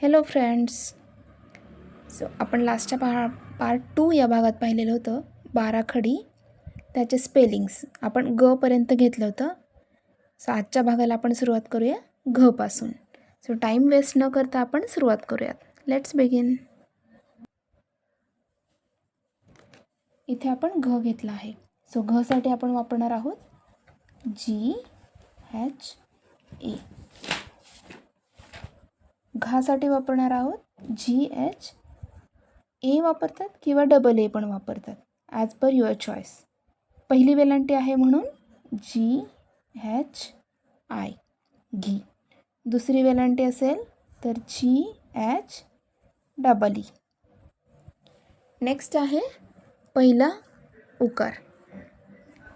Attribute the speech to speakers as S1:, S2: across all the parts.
S1: Hello friends so आपण लास्टच्या पा part two या भागात पाहिलेलं होतं बाराखडी. त्याचे स्पेलिंग्स आपण गपर्यंत घेतलं होतं. सो आजच्या भागाला आपण सुरुवात करूया घपासून सो टाईम वेस्ट न करता आपण सुरुवात करूयात. लेट्स बिगिन इथे आपण घ घेतला आहे. सो घसाठी आपण वापरणार आहोत जी एच ए घासाठी वापरणार आहोत. जी एच ए वापरतात किंवा डबल ए पण वापरतात. ॲज पर युअर चॉईस पहिली वेलांटी आहे म्हणून जी एच आय घी दुसरी वेलांटी असेल तर G H double E next आहे पहिला उकार.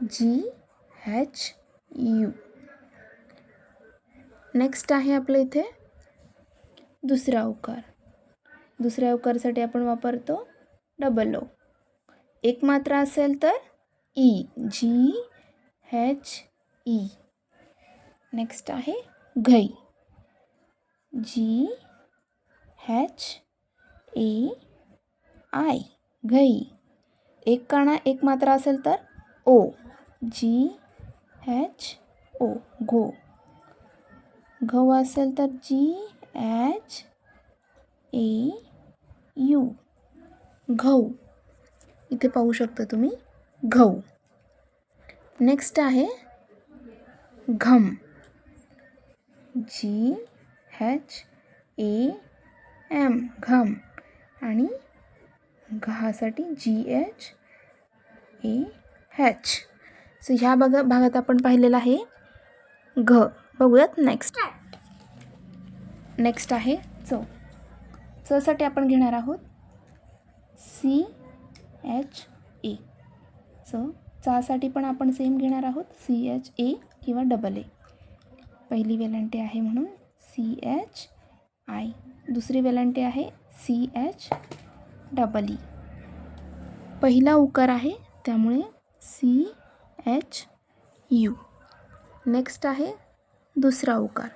S1: जी एच यू नेक्स्ट आहे आपलं इथे दुसरा उकार. दुसऱ्या उकारसाठी आपण वापरतो डबल ओ एक मात्रा असेल तर E G H E next आहे घई. जी एच ए आय घई. एक काणा एक मात्रा असेल तर ओ जी एच ओ घो. घऊ असेल तर जी एच ए यू घऊ. इथे पाहू शकता तुम्ही. घऊ. नेक्स्ट आहे घम. जी एच ए एम घम. आणि घासाठी G H A H so ह्या बघा भागात आपण पाहिलेलं आहे घ. बघूयात नेक्स्ट नेक्स्ट आहे चव. चसाठी आपण घेणार आहोत सी एच ए. च चासाठी पण आपण सेम घेणार आहोत सी एच ए किंवा डबल ए पहिली वेलांटी आहे म्हणून सी एच आय. दुसरी वेलांटी आहे C H double E e. पहिला उकार आहे त्यामुळे सी एच यू. नेक्स्ट आहे दुसरा उकार.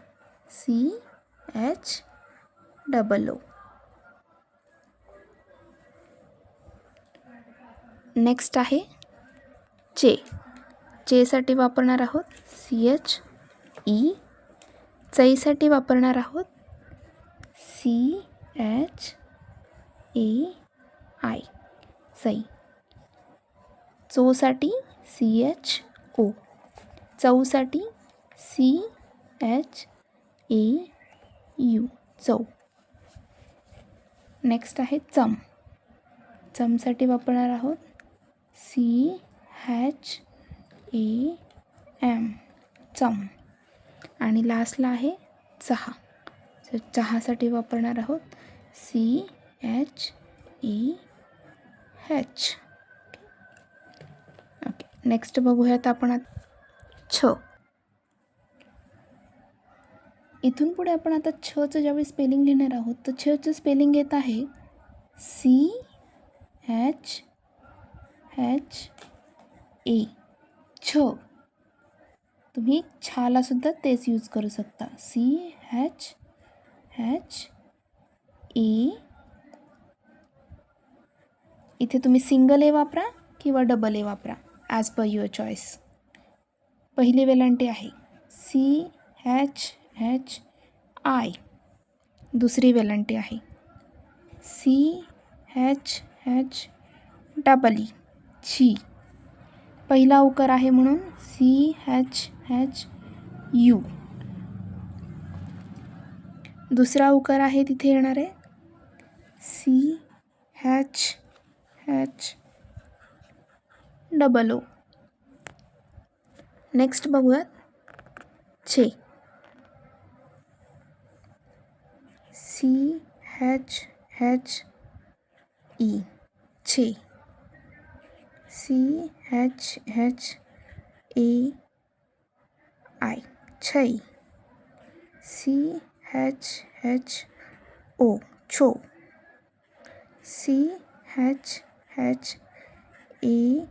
S1: C H double O. Next आहे चे चेसाठी वापरणार आहोत सी एच ई चईसाठी वापरणार आहोत सी एच ए आय सई चोसाठी सी एच ओ चौसाठी सी एच ए यू. चव. नेक्स्ट आहे चम. चमसाठी वापरणार आहोत सी हॅच ए एम. चम. आणि लास्टला आहे चहा. तर चहासाठी वापरणार आहोत C H E H. Okay next बघूयात आपण छ. इथून पुढे आपण आता छचं ज्यावेळी स्पेलिंग लिहिणार आहोत तर छचं स्पेलिंग येत आहे सी एच एच ए छ. तुम्ही छालासुद्धा तेच यूज करू शकता. सी एच एच ए इथे तुम्ही सिंगल ए वापरा किंवा डबल ए वापरा ॲज पर युअर चॉईस पहिली वेलांटी आहे. सी एच एच आय दुसरी वेलंटी आहे. C H H double E छी पहिला उकार आहे म्हणून सी एच एच यू दुसरा उकार आहे तिथे येणार. आहे C H H double O next बघूयात. छे. सी एच एच ई छे C H H A I छई सी एच एच ओ छो C H H A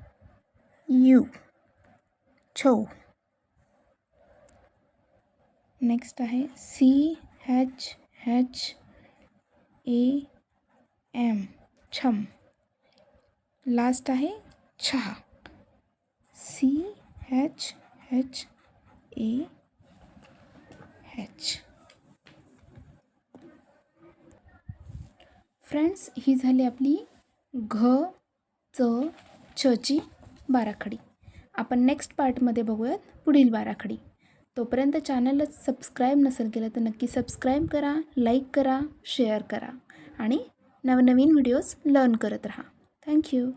S1: U छो नेक्स्ट आहे C H H A M छम. लास्ट आहे छहा. C H H A H friends ही झाली आपली घ च छची बाराखडी. आपण नेक्स्ट पार्टमध्ये बघूयात पुढील बाराखडी. तोपर्यंत चॅनलला सबस्क्राईब नसेल केलं तर नक्की सबस्क्राईब करा लाईक करा शेअर करा आणि नवनवीन व्हिडिओज लर्न करत राहा. थँक्यू